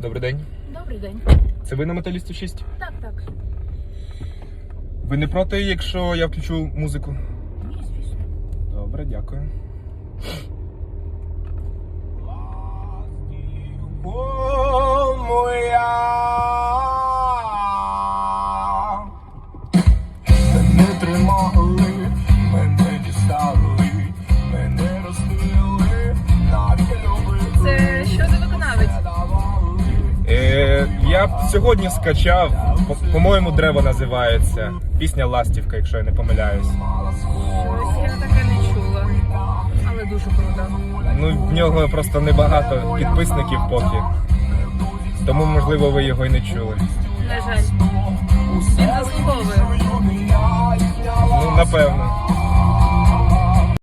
Добрий день. Добрий день. Це ви на металі 106? Так, так. Ви не проти, якщо я включу музику? Ні, звісно. Добре, дякую. Мене тримали, я б сьогодні скачав, по- по-моєму, дерево називається. Пісня Ластівка, якщо я не помиляюсь. Я таке не чула. Але дуже круто. Ну, в нього просто небагато підписників поки. Тому, можливо, ви його й не чули. На жаль. Він заслуговує. Ну, напевно.